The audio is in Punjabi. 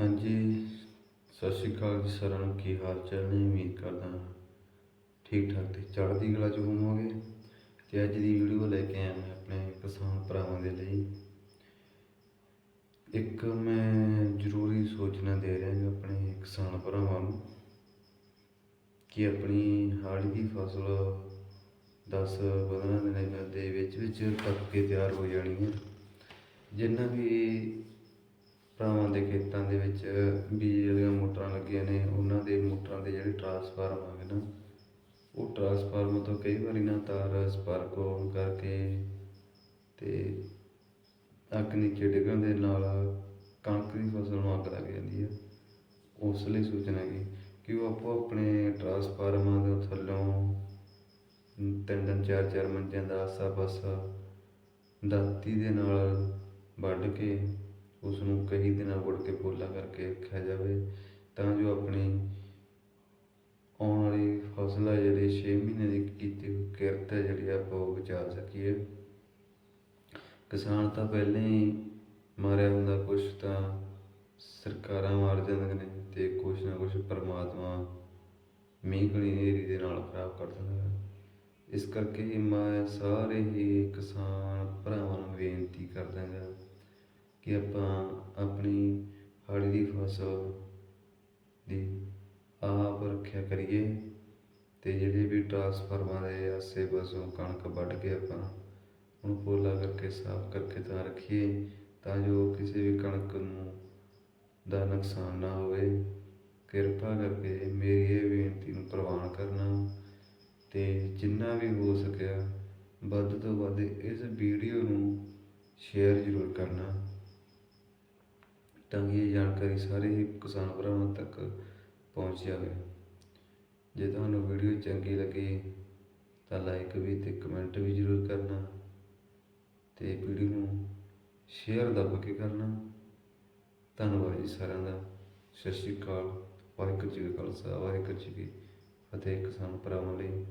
ਹਾਂਜੀ, ਸਤਿ ਸ਼੍ਰੀ ਅਕਾਲ ਜੀ ਸਾਰਿਆਂ ਨੂੰ। ਕੀ ਹਾਲ ਚਾਲ ਨੇ? ਉਮੀਦ ਕਰਦਾ ਠੀਕ ਠਾਕ ਤੇ ਚੜ੍ਹਦੀ ਕਲਾ ਚ ਹੋਵੋਗੇ। ਤੇ ਅੱਜ ਦੀ ਵੀਡੀਓ ਲੈ ਕੇ ਆਇਆ ਮੈਂ ਆਪਣੇ ਕਿਸਾਨ ਭਰਾਵਾਂ ਦੇ ਲਈ। ਇੱਕ ਮੈਂ ਜ਼ਰੂਰੀ ਸੂਚਨਾ ਦੇ ਰਿਹਾ ਹਾਂ ਆਪਣੇ ਕਿਸਾਨ ਭਰਾਵਾਂ ਨੂੰ ਕਿ ਆਪਣੀ ਹਾੜੀ ਦੀ ਫਸਲ 10 15 ਦਿਨਾਂ ਦੇ ਵਿੱਚ ਵਿੱਚ ਪੱਕ ਕੇ ਤਿਆਰ ਹੋ ਜਾਣੀ ਹੈ। ਜਿੰਨਾ ਵੀ ਭਰਾਵਾਂ ਦੇ ਖੇਤਾਂ ਦੇ ਵਿੱਚ ਬਿਜਲੀ ਦੀਆਂ ਮੋਟਰਾਂ ਲੱਗੀਆਂ ਨੇ, ਉਹਨਾਂ ਦੇ ਮੋਟਰਾਂ ਦੇ ਜਿਹੜੇ ਟਰਾਂਸਫਾਰਮ ਆ ਗਏ ਨਾ, ਉਹ ਟਰਾਂਸਫਾਰਮ ਤੋਂ ਕਈ ਵਾਰੀ ਨਾ ਤਾਰ ਸਪਾਰਕ ਹੋਣ ਕਰਕੇ ਤੇ ਅੱਗ ਨੀਚੇ ਡਿੱਗਣ ਦੇ ਨਾਲ ਕਣਕ ਦੀ ਫਸਲ ਨੂੰ ਅੱਗ ਲੱਗ ਜਾਂਦੀ ਹੈ ਉਸ ਲਈ ਸੂਚਨਾ ਕੀ ਕਿ ਉਹ ਆਪੋ ਆਪਣੇ ਟਰਾਂਸਫਾਰਮਾਂ ਦੇ ਥੱਲੋਂ ਤਿੰਨ ਤਿੰਨ, ਚਾਰ ਚਾਰ ਮੰਜਿਆਂ ਦਾ ਆਸਾ ਪਾਸਾ ਦਾਤੀ ਦੇ ਨਾਲ ਵੱਢ ਕੇ ਉਸ ਨੂੰ ਕਈ ਦਿਨਾਂ ਗੁੜ ਕੇ ਪੋਲਾ ਕਰਕੇ ਰੱਖਿਆ ਜਾਵੇ, ਤਾਂ ਜੋ ਆਪਣੀ ਆਉਣ ਵਾਲੀ ਫਸਲ ਹੈ ਜਿਹੜੀ 6 ਮਹੀਨੇ ਦੀ ਕੀਤੀ ਹੋਈ ਕਿਰਤ ਹੈ ਜਿਹੜੀ ਆਪਾਂ ਉਹ ਬਚਾ ਸਕੀਏ। ਕਿਸਾਨ ਤਾਂ ਪਹਿਲਾਂ ਹੀ ਮਾਰਿਆ ਹੁੰਦਾ ਕੁਛ ਤਾਂ ਸਰਕਾਰਾਂ ਮਾਰ ਜਾਂਦੀਆਂ ਨੇ ਤੇ ਕੁਛ ਨਾ ਕੁਛ ਪਰਮਾਤਮਾ ਮੀਂਹ ਕਣੀ ਹਨੇਰੀ ਦੇ ਨਾਲ ਖਰਾਬ ਕਰ ਦਿੰਦਾ ਹੈ। ਇਸ ਕਰਕੇ ਹੀ ਮੈਂ ਸਾਰੇ ਹੀ ਕਿਸਾਨ ਭਰਾਵਾਂ ਨੂੰ ਬੇਨਤੀ ਕਰਦਾ ਹਾਂ ਕਿ ਆਪਾਂ ਆਪਣੀ ਹਾੜੀ ਦੀ ਫਸਲ ਦੀ ਆਪ ਰੱਖਿਆ ਕਰੀਏ ਤੇ ਜਿਹੜੇ ਵੀ ਟਰਾਂਸਫਾਰਮਾਂ ਦੇ ਆਸੇ ਪਾਸੋਂ ਕਣਕ ਵੱਢ ਕੇ ਆਪਾਂ ਉਹਨੂੰ ਪੋਲਾ ਕਰਕੇ ਸਾਫ਼ ਕਰਕੇ ਤਾਂ ਰੱਖੀਏ ਤਾਂ ਜੋ ਕਿਸੇ ਵੀ ਕਣਕ ਨੂੰ ਦਾ ਨੁਕਸਾਨ ਨਾ ਹੋਵੇ। ਕਿਰਪਾ ਕਰਕੇ ਮੇਰੀ ਇਹ ਬੇਨਤੀ ਨੂੰ ਪ੍ਰਵਾਨ ਕਰਨਾ ਤੇ ਜਿੰਨਾ ਵੀ ਹੋ ਸਕਿਆ ਵੱਧ ਤੋਂ ਵੱਧ ਇਸ ਵੀਡੀਓ ਨੂੰ ਸ਼ੇਅਰ ਜ਼ਰੂਰ ਕਰਨਾ। ਤਾਂ ਇਹ ਜਾਣਕਾਰੀ ਸਾਰੇ ਹੀ ਕਿਸਾਨ ਭਰਾਵਾਂ ਤੱਕ ਪਹੁੰਚ ਜਾਵੇ ਜੇ ਤੁਹਾਨੂੰ ਵੀਡੀਓ ਚੰਗੀ ਲੱਗੀ ਤਾਂ ਲਾਈਕ ਵੀ ਤੇ ਕਮੈਂਟ ਵੀ ਜ਼ਰੂਰ ਕਰਨਾ ਤੇ ਵੀਡੀਓ ਨੂੰ ਸ਼ੇਅਰ ਦੱਬ ਕੇ ਕਰਨਾ। ਧੰਨਵਾਦ ਜੀ ਸਾਰਿਆਂ ਦਾ। ਸਤਿ ਸ਼੍ਰੀ ਅਕਾਲ। ਵਾਹਿਗੁਰੂ ਜੀ ਕਾ ਖਾਲਸਾ। ਵਾਹਿਗੁਰੂ ਜੀ ਕੀ ਫਤਿਹ। ਕਿਸਾਨ ਭਰਾਵਾਂ ਲਈ